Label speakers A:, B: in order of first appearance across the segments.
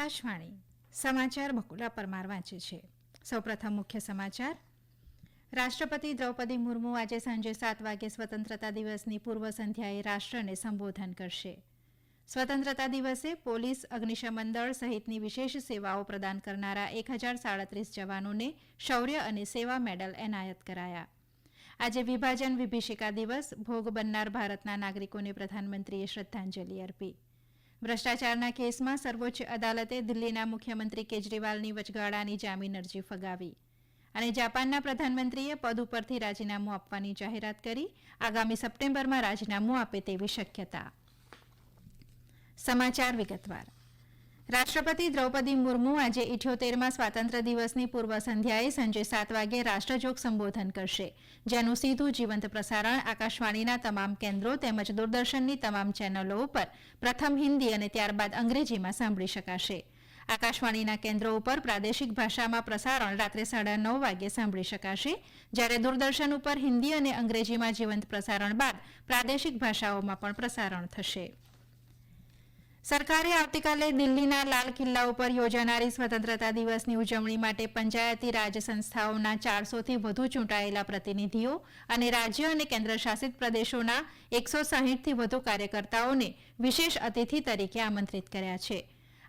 A: આકાશવાણી સમાચાર બકુલા પરમાર વાંચે છે. સૌપ્રથમ મુખ્ય સમાચાર. રાષ્ટ્રપતિ દ્રૌપદી મુર્મુ આજે સાંજે સાત વાગે સ્વતંત્રતા દિવસની પૂર્વ સંધ્યાએ રાષ્ટ્રને સંબોધન કરશે. સ્વતંત્રતા દિવસે પોલીસ અગ્નિશમન દળ સહિતની વિશેષ સેવાઓ પ્રદાન કરનારા એક હજાર સાડત્રીસ જવાનોને શૌર્ય અને સેવા મેડલ એનાયત કરાયા. આજે વિભાજન વિભીષિકા દિવસ. ભોગ બનનાર ભારતના નાગરિકોને પ્રધાનમંત્રીએ શ્રદ્ધાંજલિ અર્પી. ભ્રષ્ટાચારના કેસમાં સર્વોચ્ચ અદાલતે દિલ્હીના મુખ્યમંત્રી કેજરીવાલની વચગાળાની જામીન અરજી ફગાવી અને જાપાનના પ્રધાનમંત્રીએ પદ ઉપરથી રાજીનામું આપવાની જાહેરાત કરી. આગામી સપ્ટેમ્બરમાં રાજીનામું આપે તેવી શક્યતા. સમાચાર વિગતવાર. રાષ્ટ્રપતિ દ્રૌપદી મુર્મુ આજે ઇઠ્યોતેરમાં સ્વાતંત્ર્ય દિવસની પૂર્વ સંધ્યાએ સાંજે સાત વાગે રાષ્ટ્રજોગ સંબોધન કરશે, જેનું સીધું જીવંત પ્રસારણ આકાશવાણીના તમામ કેન્દ્રો તેમજ દૂરદર્શનની તમામ ચેનલો ઉપર પ્રથમ હિન્દી અને ત્યારબાદ અંગ્રેજીમાં સાંભળી શકાશે. આકાશવાણીના કેન્દ્રો ઉપર પ્રાદેશિક ભાષામાં પ્રસારણ રાત્રે સાડા નવ વાગે સાંભળી શકાશે, જ્યારે દૂરદર્શન ઉપર હિન્દી અને અંગ્રેજીમાં જીવંત પ્રસારણ બાદ પ્રાદેશિક ભાષાઓમાં પણ પ્રસારણ થશે. સરકારે આવતીકાલે દિલ્હીના લાલ કિલ્લા ઉપર યોજાનારી સ્વતંત્રતા દિવસની ઉજવણી માટે પંચાયતી રાજ સંસ્થાઓના ચારસોથી વધુ ચૂંટાયેલા પ્રતિનિધિઓ અને રાજ્ય અને કેન્દ્રશાસિત પ્રદેશોના એકસો સાહીઠથી વધુ કાર્યકર્તાઓને વિશેષ અતિથિ તરીકે આમંત્રિત કર્યા છે.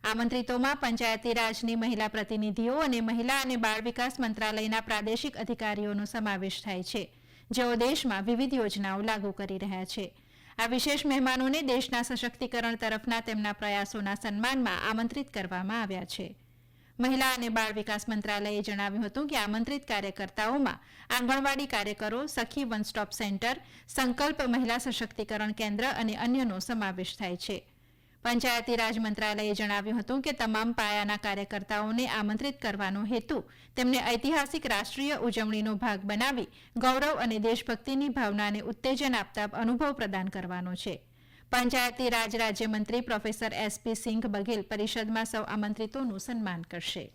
A: આમંત્રિતોમાં પંચાયતી રાજની મહિલા પ્રતિનિધિઓ અને મહિલા અને બાળ વિકાસ મંત્રાલયના પ્રાદેશિક અધિકારીઓનો સમાવેશ થાય છે, જેઓ દેશમાં વિવિધ યોજનાઓ લાગુ કરી રહ્યા છે. આ વિશેષ મહેમાનોને દેશના સશક્તિકરણ તરફના તેમના પ્રયાસોના સન્માનમાં આમંત્રિત કરવામાં આવ્યા છે. મહિલા અને બાળ વિકાસ મંત્રાલયે જણાવ્યું હતું કે આમંત્રિત કાર્યકર્તાઓમાં આંગણવાડી કાર્યકરો, સખી વન સ્ટોપ સેન્ટર, સંકલ્પ મહિલા સશક્તિકરણ કેન્દ્ર અને અન્યનો સમાવેશ થાય છે. પંચાયતી રાજ મંત્રાલયે જણાવ્યું હતું કે તમામ પાયાના કાર્યકર્તાઓને આમંત્રિત કરવાનો હેતુ તેમને ઐતિહાસિક રાષ્ટ્રીય ઉજવણીનો ભાગ બનાવી, ગૌરવ અને દેશભક્તિની ભાવનાને ઉત્તેજન આપતા અનુભવ પ્રદાન કરવાનો છે. પંચાયતી રાજ રાજ્યમંત્રી પ્રોફેસર એસપી સિંઘ બઘેલ પરિષદમાં સૌ આમંત્રિતોનું સન્માન કરશે.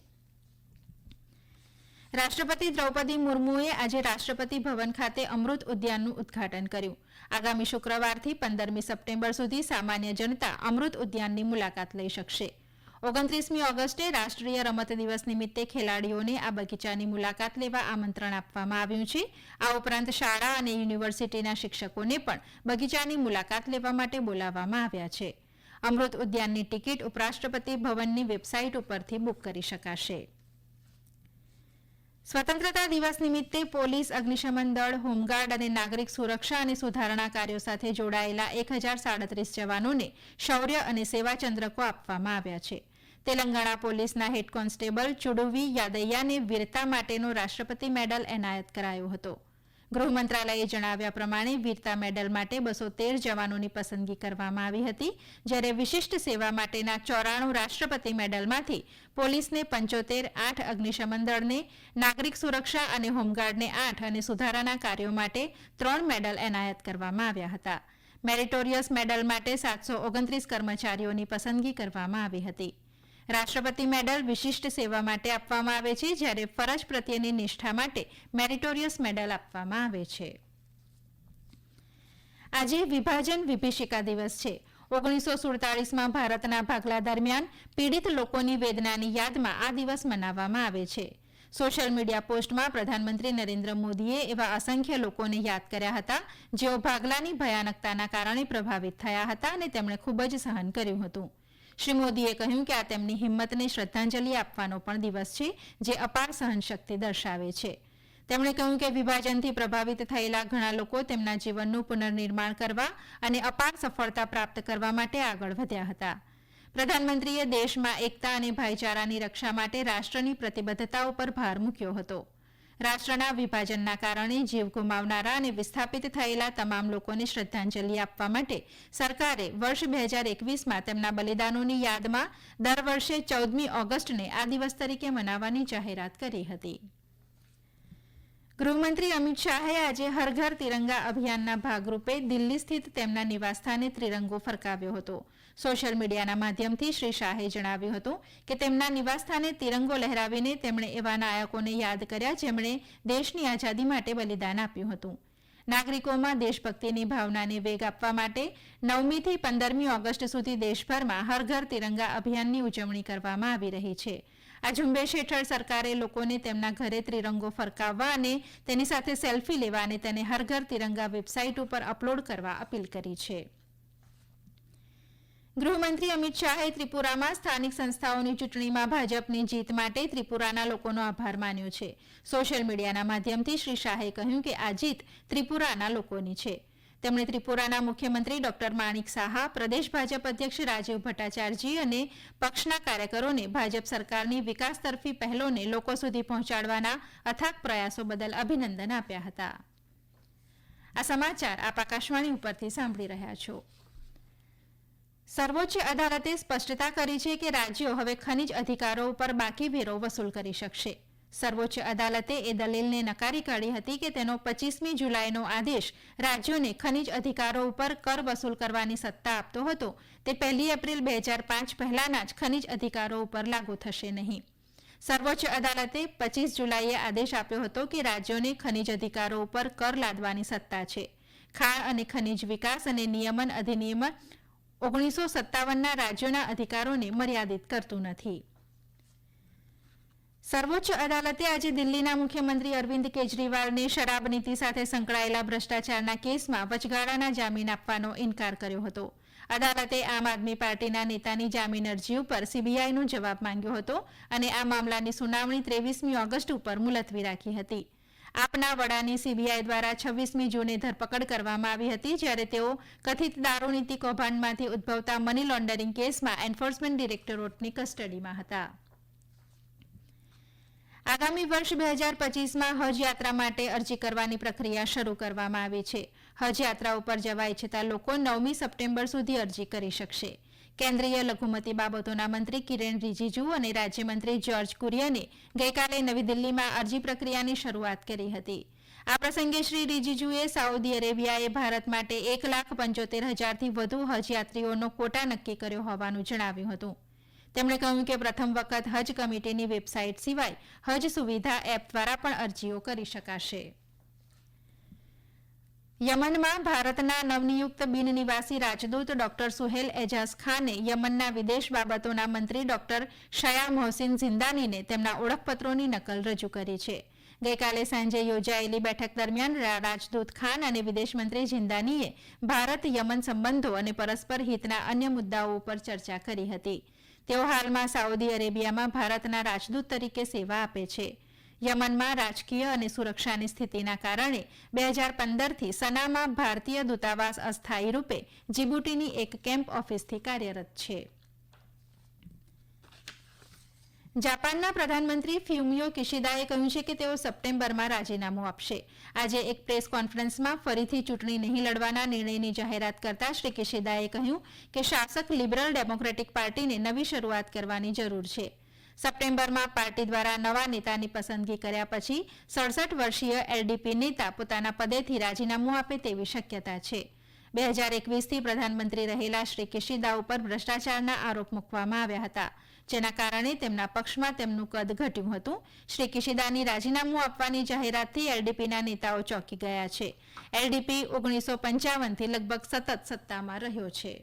A: રાષ્ટ્રપતિ દ્રૌપદી મુર્મુએ આજે રાષ્ટ્રપતિ ભવન ખાતે અમૃત ઉદ્યાનનું ઉદઘાટન કર્યું. આગામી શુક્રવારથી પંદરમી સપ્ટેમ્બર સુધી સામાન્ય જનતા અમૃત ઉદ્યાનની મુલાકાત લઈ શકશે. ઓગણત્રીસમી ઓગસ્ટે રાષ્ટ્રીય રમત દિવસ નિમિત્તે ખેલાડીઓને આ બગીચાની મુલાકાત લેવા આમંત્રણ આપવામાં આવ્યું છે. આ ઉપરાંત શાળા અને યુનિવર્સિટીના શિક્ષકોને પણ બગીચાની મુલાકાત લેવા માટે બોલાવવામાં આવ્યા છે. અમૃત ઉદ્યાનની ટિકિટ ઉપરાષ્ટ્રપતિ ભવનની વેબસાઇટ ઉપરથી બુક કરી શકાશે. સ્વતંત્રતા દિવસ નિમિત્તે પોલીસ, અગ્નિશમન દળ, હોમગાર્ડ અને નાગરિક સુરક્ષા અને સુધારણા કાર્યો સાથે જોડાયેલા એક હજાર સાડત્રીસ જવાનોને શૌર્ય અને સેવાચંદ્રકો આપવામાં આવ્યા છે. તેલંગાણા પોલીસના હેડ કોન્સ્ટેબલ ચુડુવી યાદૈયાને વીરતા માટેનો રાષ્ટ્રપતિ મેડલ એનાયત કરાયો હતો. ગૃહ મંત્રાલયે જણાવ્યા પ્રમાણે વીરતા મેડલ માટે બસો તેર જવાનોની પસંદગી કરવામાં આવી હતી, જ્યારે વિશિષ્ટ સેવા માટેના ચોરાણું રાષ્ટ્રપતિ મેડલમાંથી પોલીસને પંચોતેર, આઠ અગ્નિશમન દળને, નાગરિક સુરક્ષા અને હોમગાર્ડને આઠ અને સુધારાના કાર્યો માટે ત્રણ મેડલ એનાયત કરવામાં આવ્યા હતા. મેરિટોરિયસ મેડલ માટે સાતસો ઓગણત્રીસ કર્મચારીઓની પસંદગી કરવામાં આવી હતી. રાષ્ટ્રપતિ મેડલ વિશિષ્ટ સેવા માટે આપવામાં આવે છે, જ્યારે ફરજ પ્રત્યેની નિષ્ઠા માટે મેરિટોરિયસ મેડલ આપવામાં આવે છે. આજે વિભાજન વિભીષિકા દિવસ છે. ઓગણીસો સુડતાલીસમાં ભારતના ભાગલા દરમિયાન પીડિત લોકોની વેદનાની યાદમાં આ દિવસ મનાવવામાં આવે છે. સોશિયલ મીડિયા પોસ્ટમાં પ્રધાનમંત્રી નરેન્દ્ર મોદીએ એવા અસંખ્ય લોકોને યાદ કર્યા હતા, જેઓ ભાગલાની ભયાનકતાના કારણે પ્રભાવિત થયા હતા અને તેમણે ખૂબ જ સહન કર્યું હતું. શ્રી મોદીએ કહ્યું કે આ તેમની હિંમતને શ્રદ્ધાંજલિ આપવાનો પણ દિવસ છે, જે અપાર સહનશક્તિ દર્શાવે છે. તેમણે કહ્યું કે વિભાજનથી પ્રભાવિત થયેલા ઘણા લોકો તેમના જીવનનું પુનર્નિર્માણ કરવા અને અપાર સફળતા પ્રાપ્ત કરવા માટે આગળ વધ્યા હતા. પ્રધાનમંત્રીએ દેશમાં એકતા અને ભાઈચારાની રક્ષા માટે રાષ્ટ્રની પ્રતિબદ્ધતા ઉપર ભાર મૂક્યો હતો. રાષ્ટ્રના વિભાજનના કારણે જીવ ગુમાવનારા અને વિસ્થાપિત થયેલા તમામ લોકોને શ્રદ્ધાંજલિ આપવા માટે સરકારે વર્ષ બે હજાર એકવીસમાં તેમના બલિદાનોની યાદમાં દર વર્ષે ચૌદમી ઓગસ્ટને આ દિવસ તરીકે મનાવવાની જાહેરાત કરી હતી. ગૃહમંત્રી અમિત શાહે આજે હર ઘર તિરંગા અભિયાનના ભાગરૂપે દિલ્હી સ્થિત તેમના નિવાસસ્થાને ત્રિરંગો ફરકાવ્યો હતો. સોશિયલ મીડિયાના માધ્યમથી શ્રી શાહે જણાવ્યું હતું કે તેમના નિવાસસ્થાને તિરંગો લહેરાવીને તેમણે એવા નાયકોને યાદ કર્યા જેમણે દેશની આઝાદી માટે બલિદાન આપ્યું હતું. નાગરિકોમાં દેશભક્તિની ભાવનાને વેગ આપવા માટે નવમીથી પંદરમી ઓગસ્ટ સુધી દેશભરમાં હર ઘર તિરંગા અભિયાનની ઉજવણી કરવામાં આવી રહી છે. આ ઝુંબેશ હેઠળ સરકારે લોકોને તેમના ઘરે ત્રિરંગો ફરકાવવા અને તેની સાથે સેલ્ફી લેવા અને તેને હર ઘર તિરંગા વેબસાઇટ ઉપર અપલોડ કરવા અપીલ કરી છે. ગૃહમંત્રી અમિત શાહે ત્રિપુરામાં સ્થાનિક સંસ્થાઓની ચૂંટણીમાં ભાજપની જીત માટે ત્રિપુરાના લોકોનો આભાર માન્યો છે. સોશિયલ મીડિયાના માધ્યમથી શ્રી શાહે કહ્યું કે આ જીત ત્રિપુરાના લોકોની છે. તેમણે ત્રિપુરાના મુખ્યમંત્રી ડોક્ટર માણિક સાહા, પ્રદેશ ભાજપ અધ્યક્ષ રાજીવ ભટ્ટાચાર્યજી અને પક્ષના કાર્યકરોને ભાજપ સરકારની વિકાસ તરફી પહેલોને લોકો સુધી પહોંચાડવાના અથાક પ્રયાસો બદલ અભિનંદન આપ્યા હતા. આ સમાચાર આપ આકાશવાણી ઉપરથી સાંભળી રહ્યા છો. સર્વોચ્ચ અદાલતે સ્પષ્ટતા કરી છે કે રાજ્યો હવે ખનીજ અધિકારો ઉપર બાકી વેરો વસૂલ કરી શકશે. સર્વોચ્ય અદાલતે એ દલીલને નકારી કાઢી હતી કે તેનો પચીસમી જુલાઈનો આદેશ રાજ્યોને ખનીજ અધિકારો ઉપર કર વસૂલ કરવાની સત્તા આપતો હતો. તે પહેલી એપ્રિલ બે હજાર પાંચ પહેલાના જ ખનીજ અધિકારો ઉપર લાગુ થશે નહીં. સર્વોચ્ચ અદાલતે પચીસ જુલાઈએ આદેશ આપ્યો હતો કે રાજ્યોને ખનીજ અધિકારો ઉપર કર લાદવાની સત્તા છે. ખાણ અને ખનીજ વિકાસ અને નિયમન અધિનિયમ ઓગણીસો સત્તાવનના રાજ્યોના અધિકારોને મર્યાદિત કરતું નથી. સર્વોચ્ચ અદાલતે આજે દિલ્હીના મુખ્યમંત્રી અરવિંદ કેજરીવાલને શરાબ નીતિ સાથે સંકળાયેલા ભ્રષ્ટાચારના કેસમાં વચગાળાના જામીન આપવાનો ઇનકાર કર્યો હતો. અદાલતે આમ આદમી પાર્ટીના નેતાની જામીન અરજી ઉપર સીબીઆઈનો જવાબ માંગ્યો હતો અને આ મામલાની સુનાવણી ત્રેવીસમી ઓગસ્ટ ઉપર મુલતવી રાખી હતી. આપના વડાની સીબીઆઈ દ્વારા છવ્વીસમી જૂને ધરપકડ કરવામાં આવી હતી, જ્યારે તેઓ કથિત દારૂનીતિ કૌભાંડમાંથી ઉદ્ભવતા મની લોન્ડરિંગ કેસમાં એન્ફોર્સમેન્ટ ડિરેક્ટોરેટની કસ્ટડીમાં હતા. આગામી વર્ષ બે હજાર પચીસમાં હજ યાત્રા માટે અરજી કરવાની પ્રક્રિયા શરૂ કરવામાં આવી છે. હજ યાત્રા ઉપર જવા ઇચ્છતા લોકો નવમી સપ્ટેમ્બર સુધી અરજી કરી શકશે. કેન્દ્રીય લઘુમતી બાબતોના મંત્રી કિરેન રીજીજુ અને રાજ્યમંત્રી જ્યોર્જ કુરિયને ગઈકાલે નવી દિલ્હીમાં અરજી પ્રક્રિયાની શરૂઆત કરી હતી. આ પ્રસંગે શ્રી રીજીજુએ સાઉદી અરેબિયાએ ભારત માટે એક લાખ પંચોતેર હજારથી વધુ હજ યાત્રીઓનો કોટા નક્કી કર્યો હોવાનું જણાવ્યું હતું. તેમણે કહ્યું કે પ્રથમ વખત હજ કમિટીની વેબસાઇટ સિવાય હજ સુવિધા એપ દ્વારા પણ અરજીઓ કરી શકાશે. યમનમાં ભારતના નવનિયુક્ત બિન નિવાસી રાજદૂત ડોક્ટર સુહેલ એજાઝ ખાને યમનના વિદેશ બાબતોના મંત્રી ડોક્ટર શયા મોહસિન ઝિંદાનીને તેમના ઓળખપત્રોની નકલ રજૂ કરી છે. ગઈકાલે સાંજે યોજાયેલી બેઠક દરમિયાન રાજદૂત ખાન અને વિદેશમંત્રી ઝિંદાનીએ ભારત, યમન સંબંધો અને પરસ્પર હિતના અન્ય મુદ્દાઓ ઉપર ચર્ચા કરી હતી. તેઓ હાલમાં સાઉદી અરેબિયામાં ભારતના રાજદૂત તરીકે સેવા આપે છે. યમનમાં રાજકીય અને સુરક્ષાની સ્થિતિના કારણે બે હજાર પંદરથી સનામાં ભારતીય દૂતાવાસ અસ્થાયી રૂપે જીબુટીની એક કેમ્પ ઓફિસથી કાર્યરત છે. જાપાનના પ્રધાનમંત્રી ફ્યુમિયો કિશિદાએ કહ્યું છે કે તેઓ સપ્ટેમ્બરમાં રાજીનામું આપશે. આજે એક પ્રેસ કોન્ફરન્સમાં ફરીથી ચૂંટણી નહીં લડવાના નિર્ણયની જાહેરાત કરતા શ્રી કિશિદાએ કહ્યું કે શાસક લિબરલ ડેમોક્રેટિક પાર્ટીને નવી શરૂઆત કરવાની જરૂર છે. સપ્ટેમ્બરમાં પાર્ટી દ્વારા નવા નેતાની પસંદગી કર્યા પછી સડસઠ વર્ષીય એલડીપી નેતા પોતાના પદેથી રાજીનામું આપે તેવી શક્યતા છે. બે હજાર એકવીસથી પ્રધાનમંત્રી રહેલા શ્રી કિશિદા ઉપર ભ્રષ્ટાચારના આરોપ મૂકવામાં આવ્યા હતા. જેના કારણે તેમના પક્ષમાં તેમનું કદ ઘટ્યું હતું. શ્રી કિશિદાની રાજીનામું આપવાની જાહેરાતથી એલડીપીના નેતાઓ ચોંકી ગયા છે. એલડીપી ઓગણીસો પંચાવનથી લગભગ સતત સત્તામાં રહ્યો છે.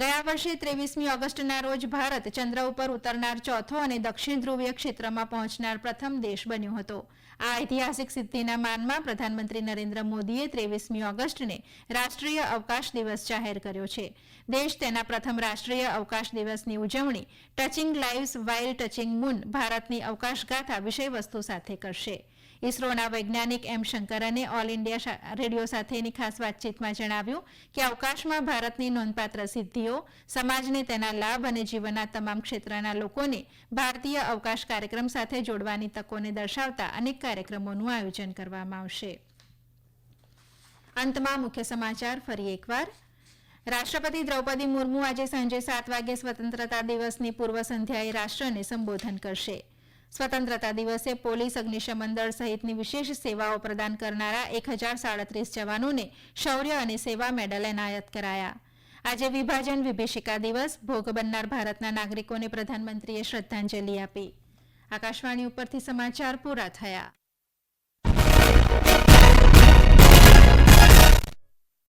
A: ગયા વર્ષે ત્રેવીસમી ઓગસ્ટના રોજ ભારત ચંદ્ર ઉપર ઉતરનાર ચોથો અને દક્ષિણ ધ્રુવીય ક્ષેત્રમાં પહોંચનાર પ્રથમ દેશ બન્યો હતો. આ ઐતિહાસિક સિદ્ધિના માનમાં પ્રધાનમંત્રી નરેન્દ્ર મોદીએ ત્રેવીસમી ઓગસ્ટને રાષ્ટ્રીય અવકાશ દિવસ જાહેર કર્યો છે. દેશ તેના પ્રથમ રાષ્ટ્રીય અવકાશ દિવસની ઉજવણી touching lives while touching moon ભારતની અવકાશગાથા વિષયવસ્તુ સાથે કરશે. ઇસરોના વૈજ્ઞાનિક એમ શંકરને ઓલ ઇન્ડિયા રેડિયો સાથેની ખાસ વાતચીતમાં જણાવ્યું કે અવકાશમાં ભારતની નોંધપાત્ર સિદ્ધિઓ, સમાજને તેના લાભ અને જીવનના તમામ ક્ષેત્રના લોકોને ભારતીય અવકાશ કાર્યક્રમ સાથે જોડવાની તકોને દર્શાવતા અનેક કાર્યક્રમોનું આયોજન કરવામાં આવશે. અંતમાં મુખ્ય સમાચાર ફરી એકવાર. રાષ્ટ્રપતિ દ્રૌપદી મુર્મુ આજે સાંજે સાત વાગે સ્વતંત્રતા દિવસની પૂર્વ સંધ્યાએ રાષ્ટ્રને સંબોધન કરશે. સ્વતંત્રતા દિવસે પોલીસ અગ્નિશમન દળ સહિતની વિશેષ સેવાઓ પ્રદાન કરનારા એક હજાર સાડત્રીસ જવાનોને શૌર્ય અને સેવા મેડલ એનાયત કરાયા. આજે વિભાજન વિભીષિકા દિવસ, ભોગ બનનાર ભારતના નાગરિકોને પ્રધાનમંત્રીએ શ્રદ્ધાંજલિ આપી. આકાશવાણી ઉપરથી સમાચાર પૂરા થયા.